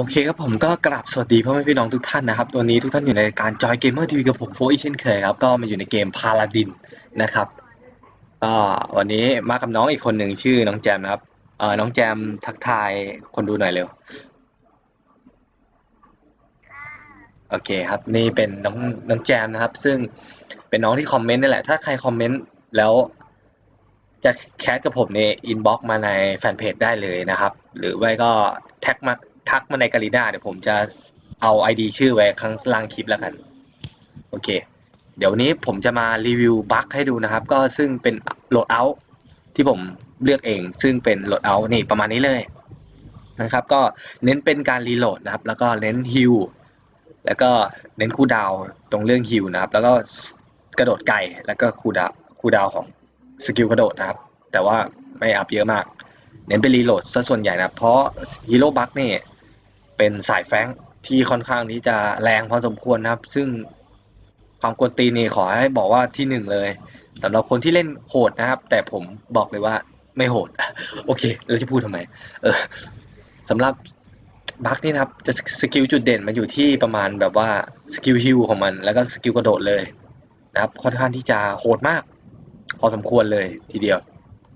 โอเคครับผมก็กราบสวัสดีพ่อแม่พี่น้องทุกท่านนะครับ ตัวนี้ทุกท่านอยู่ในการจอยเกมเมอร์ทีวีกับผมโฟอีเช่นเคยครับ ก็มาอยู่ในเกมพาลาดินนะครับก็วันนี้มากับน้องอีกคนหนึ่งชื่อน้องแจมนะครับ เออน้องแจมทักทายคนดูหน่อยเร็ว โอเคครับ นี่เป็นน้องน้องแจมนะครับ ซึ่งเป็นน้องที่คอมเมนต์นี่แหละ ถ้าใครคอมเมนต์แล้วจะแคสกับผมในอินบ็อกซ์มาในแฟนเพจได้เลยนะครับ หรือไม่ก็แท็กมา ทักมาในกาลิน่าเดี๋ยวผมจะเอา ID ชื่อไว้ข้างล่างคลิปแล้วกัน โอเค เดี๋ยววันนี้ผมจะมารีวิวบั๊กให้ดูนะครับ ก็ซึ่งเป็นโหลดเอาท์ที่ผมเลือกเอง ซึ่งเป็นโหลดเอาท์นี่ประมาณนี้เลยนะครับ ก็เน้นเป็นการรีโหลดนะครับ แล้วก็เน้นฮิลแล้วก็เน้นคูดาวตรงเรื่องฮิลนะครับ แล้วก็กระโดดไกลแล้วก็คูดาวคูดาวของสกิลกระโดดนะครับ แต่ว่าไม่อัพเยอะมาก เน้นเป็นรีโหลดซะส่วนใหญ่นะเพราะฮีโร่บัคนี่ เป็นสายแฟงที่ค่อนข้างที่จะแรงพอสมควรนะครับ ซึ่งความกวนตีนี่ขอให้บอกว่าที่หนึ่งเลยสำหรับคนที่เล่นโหดนะครับ แต่ผมบอกเลยว่าไม่โหด โอเคเราจะพูดทำไม เออสำหรับบัคนี่นะครับ จะสกิลจุดเด่นมันอยู่ที่ประมาณแบบว่าสกิลฮิลของมัน แล้วก็สกิลกระโดดเลยนะครับ ค่อนข้างที่จะโหดมาก พอสมควรเลยทีเดียว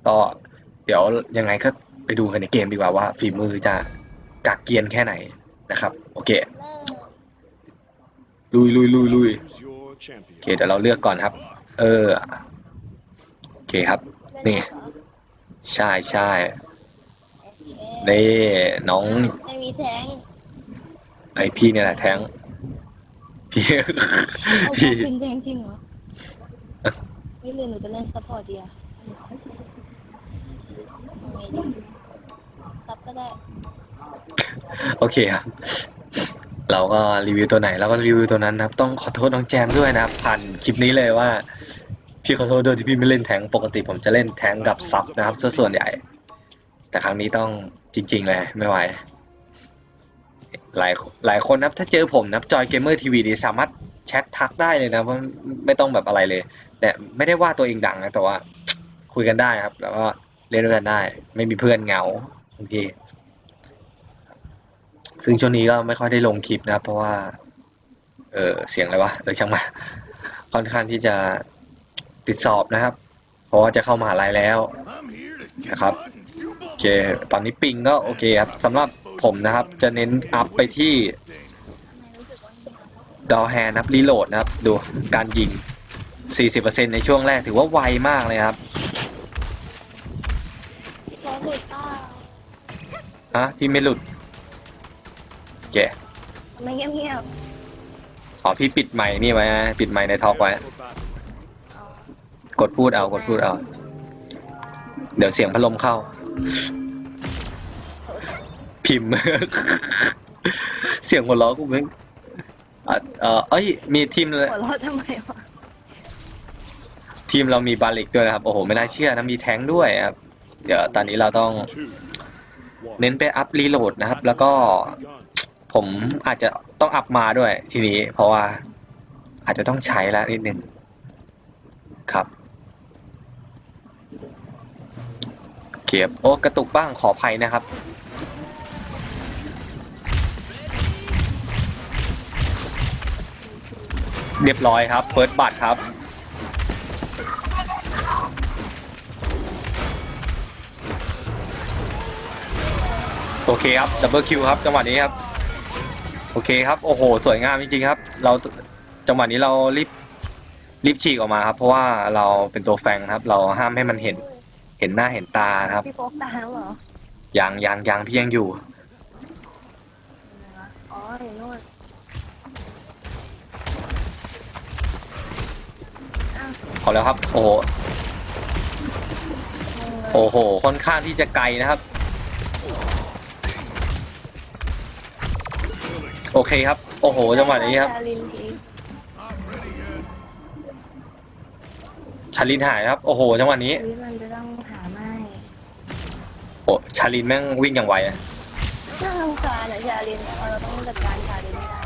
ก็เดี๋ยวยังไงก็ไปดูกันในเกมดีกว่าว่าฝีมือจะ กักเกียนแค่ไหนนะครับ โอเค ลุยลุยลุยลุยโอเคเดี๋ยวเราเลือกก่อนครับ เออ โอเคครับ นี่ ใช่ใช่นี่น้องไม่มีแทงไอพี่เนี่ยแหละแทงพี่เอาพี่เป็นแทงจริงเหรอไม่เลยหนูจะเล่นซัพพอร์ตดีอะเอาไงดีซับก็ได้ โอเคครับเราก็รีวิวตัวไหนเราก็รีวิวตัวนั้นนะครับ ต้องขอโทษน้องแจมด้วยนะครับผ่านคลิปนี้เลยว่า พี่ขอโทษด้วยที่พี่ไม่เล่นแทงปกติผมจะเล่นแทงกับซับนะครับส่วนใหญ่ แต่ครั้งนี้ต้องจริง ๆ เลยไม่ไหวหลายหลายคนนะถ้าเจอผมนะจอยเกมเมอร์ทีวีนี่สามารถแชททักได้เลยนะเพราะไม่ต้องแบบอะไรเลยแต่ไม่ได้ว่าตัวเองดังนะแต่ว่า คุยกันได้ครับ แล้วก็เล่นด้วยกันได้ ไม่มีเพื่อนเหงาบางที ซึ่งช่วงนี้ก็ไม่ค่อยได้ลงคลิปนะครับเพราะว่า เออเสียงอะไรวะเออช่างมาค่อนข้างที่จะติดสอบนะครับ เพราะว่าจะเข้ามหาลัยแล้วนะครับโอเคตอนนี้ปิงก็โอเคครับสำหรับผมนะครับ จะเน้นอัพไปที่ดอแฮนนะครับรีโหลดนะครับ ดูการยิง 40%ในช่วงแรกถือว่าไวมากเลยครับแทงหลุดป้าฮะพี่ไม่หลุดโอ เคทำไมเงียบอ๋อพี่ปิดไมค์นี่ไว้นะปิดไมค์ในทอกไว้ กดพูดเอากดพูดเอา เดี๋ยวเสียงพัดลมเข้า พิมพ์ เสียงหัวเราะกูมึงอะเออเอ้ย มีทีมๆหัวเราะทำไมวะทีมเรามีบาลิกด้วยนะครับ โอ้โห ไม่น่าเชื่อนะมีแท้งด้วยครับ เดี๋ยวตอนนี้เราต้อง เน้นไปอัพรีโหลดนะครับ แล้วก็ ผมอาจจะต้องอัพมาด้วย ทีนี้ เพราะว่าอาจจะต้องใช้แล้วนิดนึงครับ เกียบโอ้กระตุกบ้างขออภัยนะครับเรียบร้อยครับเฟิร์สบัตรครับ โอเคครับดับเบิลคิวครับ จังหวะนี้ครับ โอเคครับ โอ้โห สวยงามจริงๆครับ เราจังหวะนี้เรารีบรีบฉีกออกมาครับ เพราะว่าเราเป็นตัวแฟงครับ เราห้ามให้มันเห็น เห็นหน้าเห็นตานะครับพี่โฟกตายแล้วเหรอยังยังยังพี่ยังอยู่ อ๋ออยู่นู่นอ้าวขอแล้วครับ โอ้โห งงเลยโอ้โห ค่อนข้างที่จะไกลนะครับ โอ เคครับ โอ้โห จังหวะนี้ครับ ชาลินทีชาลินหายครับ โอ้โห จังหวะนี้ ชีวิตมันจะต้องหาไม่โอ้ชาลินแม่งวิ่งอย่างไวอะน่าสงสารอะชาลินแต่ว่าเราต้องจัดการชาลินให้ได้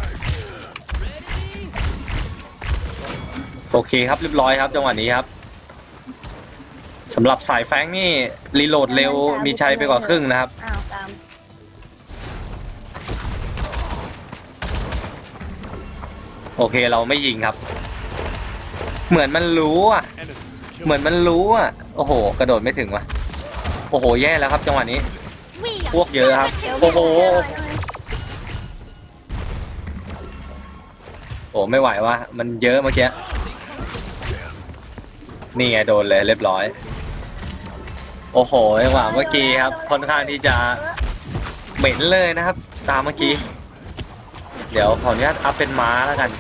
โอเคครับ เรียบร้อยครับ จังหวะนี้ครับสำหรับสายแฟงนี่รีโหลดเร็วมีชัยไปกว่าครึ่งนะครับ อ้าว โอเคเราไม่ยิงครับ เหมือนมันรู้อะ เหมือนมันรู้อะ โอ้โห กระโดดไม่ถึงว่ะ โอ้โห แย่แล้วครับ จังหวะนี้ พวกเยอะครับ โอ้โห โอ้ไม่ไหวว่ะ มันเยอะเมื่อกี้ นี่ไงโดนเลยเรียบร้อย โอ้โหจังหวะเมื่อกี้ครับ ค่อนข้างที่จะเหม็นเลยนะครับ ตามเมื่อกี้ เดี๋ยวขออนุญาตอัพเป็นม้าแล้วกัน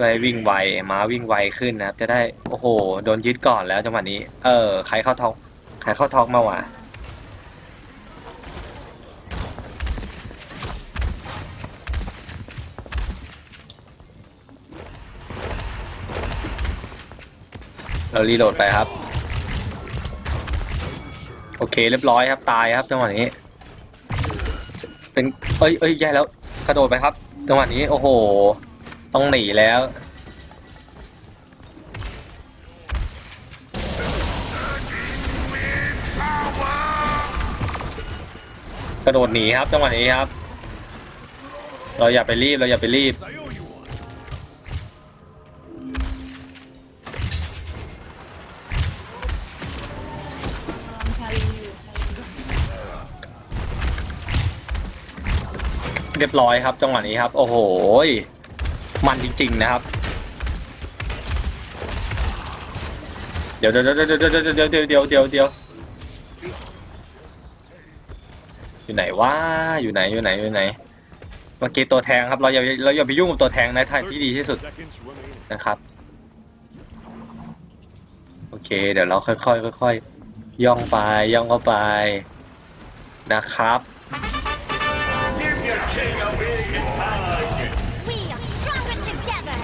เลยวิ่งไวม้าวิ่งไวขึ้นนะครับ จะได้โอ้โห โดนยึดก่อนแล้วจังหวะนี้ เออใครเข้าท็อกใครเข้าท็อกมาวะเรารีโหลดไปครับ โอเคเรียบร้อยครับตายครับจังหวะนี้ เป็นเอ้ยเอ้ยแย่แล้วกระโดดไปครับจังหวะนี้โอ้โห ต้องหนีแล้ว กระโดดหนีครับจังหวะนี้ครับ เราอย่าไปรีบเราอย่าไปรีบ เรียบร้อยครับจังหวะนี้ครับ โอ้โห มันจริง ๆ นะครับ เดี๋ยวเดี๋ยวเดี๋ยวเดี๋ยวเดี๋ยวเดี๋ยวเดี๋ยวเดี๋ยวเดี๋ยวอยู่ไหนวะอยู่ไหนอยู่ไหนอยู่ไหนเมื่อกี้ตัวแทงครับเราอย่าเราอย่าไปยุ่งกับตัวแทงในทางที่ดีที่สุดนะครับโอเค เดี๋ยวเราค่อยๆค่อยๆย่องไปย่องเข้าไปนะครับ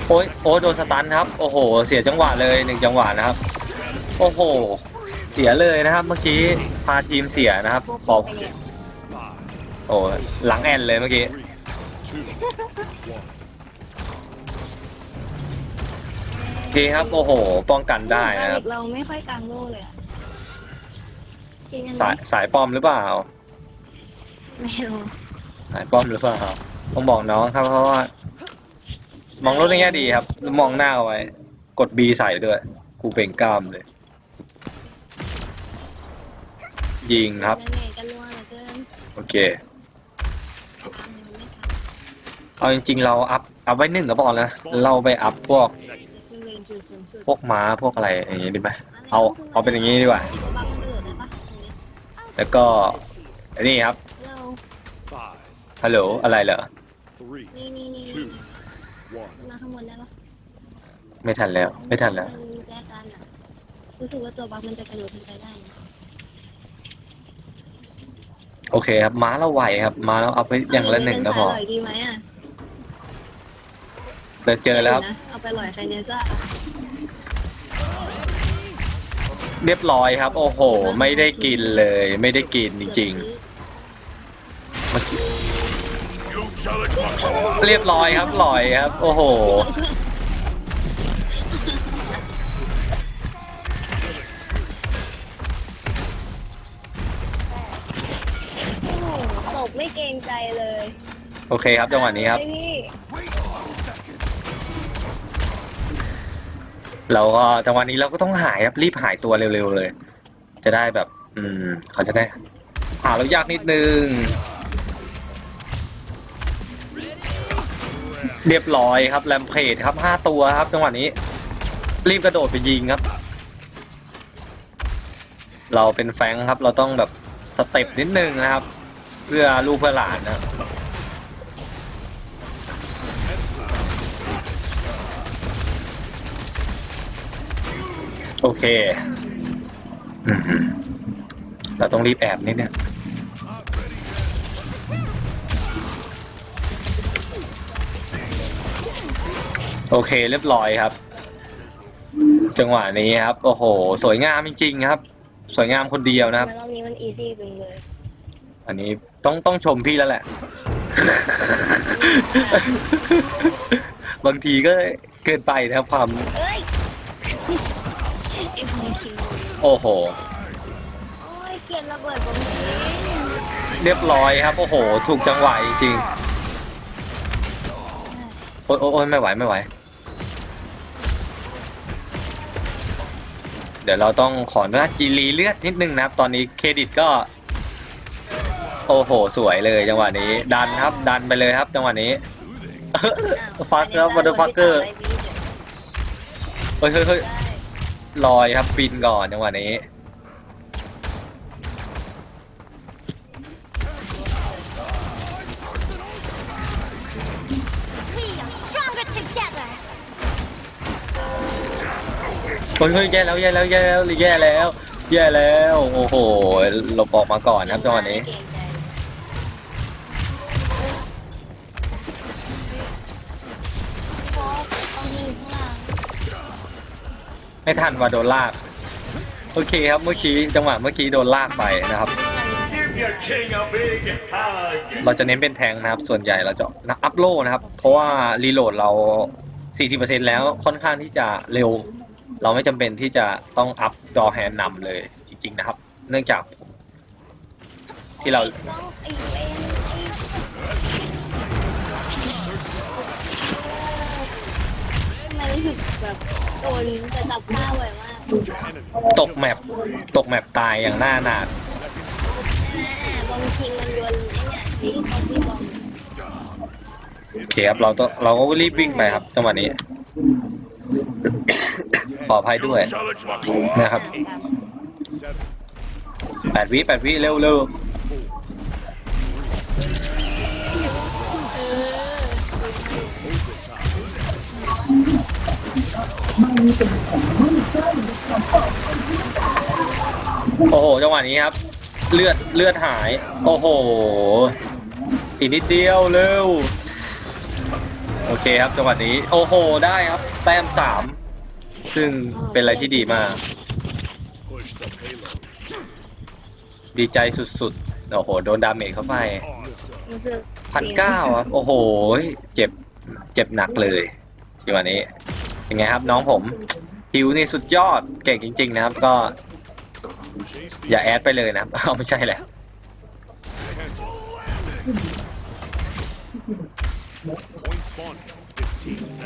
โอ้ยโอ้ยโดนสตันครับ โอ้โห เสียจังหวะเลยหนึ่งจังหวะนะครับ โอ้โห เสียเลยนะครับ เมื่อกี้พาทีมเสียนะครับขอบไปเนี่ยโอ้หลังแอนเลยเมื่อกี้ Three, two, one. โอเคครับโอ้โห ป้องกันได้นะครับ เราไม่ค่อยกลางโล่เลยอะจริงอันสายนี้สายป้อมหรือเปล่า ไม่รู้สายป้อมหรือเปล่าต้องบอกน้องครับเพราะว่า มองรถในแง่ดีครับ มองหน้าเอาไว้ กด B ใส่ด้วย กูเป่งกล้ามเลย ยิงครับนั่นเองกันรัวเหลือเกินโอเค ตามเร็วไม่ทันเอาจริงๆ เราอัพ อัพไว้หนึ่งก็พอแล้วนะเราไปอัพพวกซึ่งเลนจุดสูงสุดพวกม้า พวกอะไรอย่างงี้ดีไหมเอา เอาเป็นอย่างงี้ดีกว่าบางคนอื่นได้ปะอย่างเงี้ยแล้วก็อันนี้ครับ เรา Five, ฮัลโหล อะไรเหรอ three, นี่นี่นี่ two, one. มาข้างบนได้ปะไม่ทันแล้ว ไม่ทันแล้ว มันแก้กันอะรู้สึกว่าตัวบักมันจะกระโดดขึ้นไปได้นะโอเคครับ ม้าเราไหวครับ ม้าเราเอาไปอย่างละหนึ่งก็พอเาไปดีไหมอะเดี๋ยวเจอแล้วครับนะเอาไปลอยไคเนซ่าเรียบร้อยครับ โอ้โห ไม่ได้กินเลย ไม่ได้กินจริงๆเมื่อกี้ เรียบร้อยครับลอยครับโอ้โหโอ้โห ตบไม่เกรงใจเลยโอเคครับจังหวะนี้ครับไอ้พี่เราก็จังหวะนี้เราก็ต้องหายครับรีบหายตัวเร็วๆเลย จะได้แบบ อืมเขาจะได้หาเรายากนิดนึง เรียบร้อยครับแรมเพจครับห้าตัวครับจังหวะนี้ รีบกระโดดไปยิงครับ เราเป็นแฟงครับ เราต้องแบบสเต็ปนิดนึงนะครับ เพื่อลูกเพื่อหลานนะโอเคอืมเราต้องรีบแอบนิดนึง โอเคเรียบร้อยครับ จังหวะนี้ครับ โอ้โห สวยงามจริงๆครับ สวยงามคนเดียวนะครับทำไมรอบนี้มันอีซี่จังเลยอันนี้ต้องต้องชมพี่แล้วแหละ บางทีก็เกินไปนะครับความ เอ้ยไอ้พงคิวโอ้โห โอ้ยเกลียดระเบิดผมทีเรียบร้อยครับ โอ้โห ถูกจังหวะจริงโอ้ยโอ้ยโอ้ยไม่ไหวไม่ไหว เดี๋ยวเราต้องขออนุญาตจีรีเลือดนิดนึงนะครับ ตอนนี้เครดิตก็ โอ้โห สวยเลยจังหวะนี้ ดันครับดันไปเลยครับ จังหวะนี้ฟักแล้ว motherfucker เฮ้ยเฮ้ยเฮ้ยลอยครับบินก่อนจังหวะนี้ เฮ้ยเฮ้ยแย่แล้วแย่แล้วแย่แล้วแย่แล้วแย่แล้วโอ้โหหลบออกมาก่อนครับจังหวะนี้ไม่ทันว่าโดนลากโอเคครับเมื่อกี้จังหวะเมื่อกี้โดนลากไปนะครับ เราจะเน้นเป็นแทงนะครับ ส่วนใหญ่เราจะอัพโลนะครับ เพราะว่ารีโหลดเรา 40%แล้วค่อนข้างที่จะเร็ว เราไม่จำเป็นที่จะต้องอัพดอแฮนนำเลยจริง ๆ นะครับ เนื่องจาก ที่เราต้องไอ้เวนไอ้ทำไมรู้สึกแบบโดนจะจับผ้าบ่อยมาก Enemy. ตกแมปตกแมปตายอย่างหน้าหนาดอ่าบางทีมันโดนไอ้เนี่ยที่เขาที่บอกโอเคครับเราต้องเราก็รีบวิ่งไปครับจังหวะนี้ ขออภัยด้วยนะครับแปดวิแปดวิเร็วเร็วโอ้โห จังหวะนี้ครับ เลือดเลือดหาย โอ้โห อีกนิดเดียวเร็ว โอเคครับ จังหวะนี้ โอ้โห ได้ครับ แต้มสาม ซึ่งเป็นอะไรที่ดีมาก ดีใจสุดๆ โอ้โห โดนดาเมจเข้าไปรู้สึกพันเก้าครับโอ้โห เจ็บ เจ็บหนักเลยทีวันนี้ เป็นไงครับน้องผมฮิวนี่สุดยอด เก่งจริง ๆ นะครับ ก็ อย่าแอดไปเลยนะครับ เอาไม่ใช่แหละ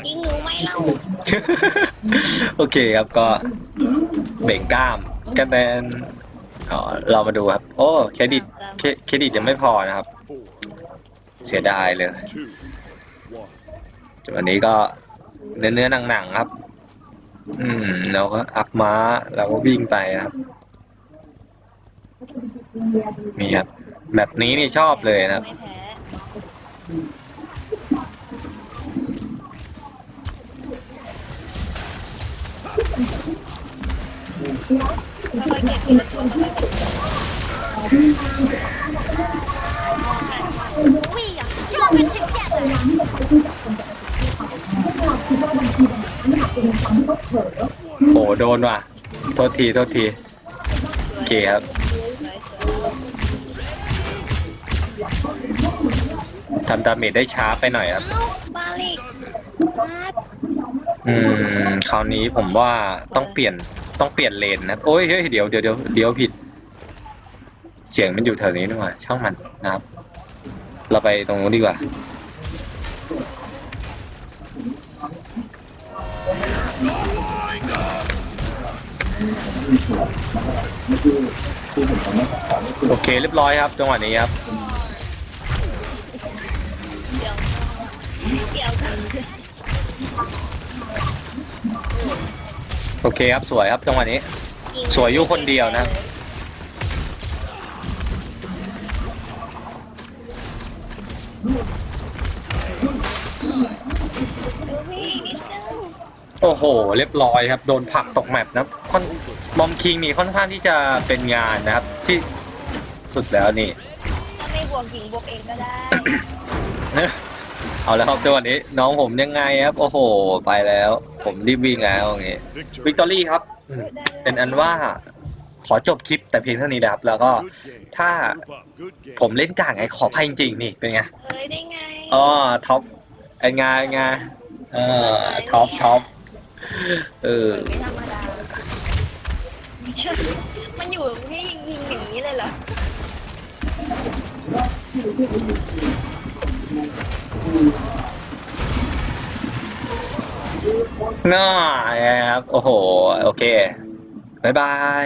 ยิงหนูไม่เล่า โอเคครับก็เบ่งกล้ามกันเป็นอ๋อเรามาดูครับ โอ้เครดิตเคเครดิตยังไม่พอนะครับ เสียดายเลย two, one. วันนี้ก็เนื้อเนื้อหนังๆครับ อืมเราก็อัพม้าเราก็วิ่งไปครับนี่ครับแบบนี้นี่ชอบเลยนะครับ ค่อยๆเก็บทีละตัวค่อยๆฝึก We are stronger together. โอ้โดนว่ะ โทษที โทษที โอเคครับ ทำดาเมจได้ช้าไปหน่อยครับเอ้าบาลิกบา อืมคราวนี้ผมว่าต้องเปลี่ยนต้องเปลี่ยนเลนนะโอ้ยเฮ้ยเดี๋ยวเดี๋ยวเดี๋ยวเดี๋ยวผิด เสียงมันอยู่แถวนี้นี่หว่าช่างมันนะครับ เราไปตรงนู้นดีกว่า โอเคเรียบร้อยครับจังหวะนี้ครับเกี่ยวกัน โอเคครับสวยครับจังหวะนี้ สวยอยู่คนเดียวนะครับดูพี่นิดนึงโอ้โห เรียบร้อยครับ โดนผลักตกแมปนะครับค่อนมอมคิงนี่ค่อนข้างที่จะเป็นงานนะครับ ที่สุดแล้วนี่ ถ้าไม่บวกหญิงบวกเองก็ได้ เอาแล้วครับจังหวะนี้ น้องผมยังไงครับ โอ้โห ไปแล้ว ผมรีบวิ่งแล้วอย่างงี้ Victory. วิกตอรี่ครับอืมเป็นอันว่าขอจบคลิปแต่เพียงเท่านี้นะครับ แล้วก็ Good game. ถ้า Move up. Good game. ผมเล่นกลางไงขออภัยจริงๆนี่เป็นไงเฮ้ยได้ไงอ๋อท็อปไอ้งานไงเออท็อปท็อปเออไม่ธรรมดามันอยู่ที่ยิงยิงอย่างนี้เลยเหรอ น่าครับ โอ้โห โอเค บ๊ายบาย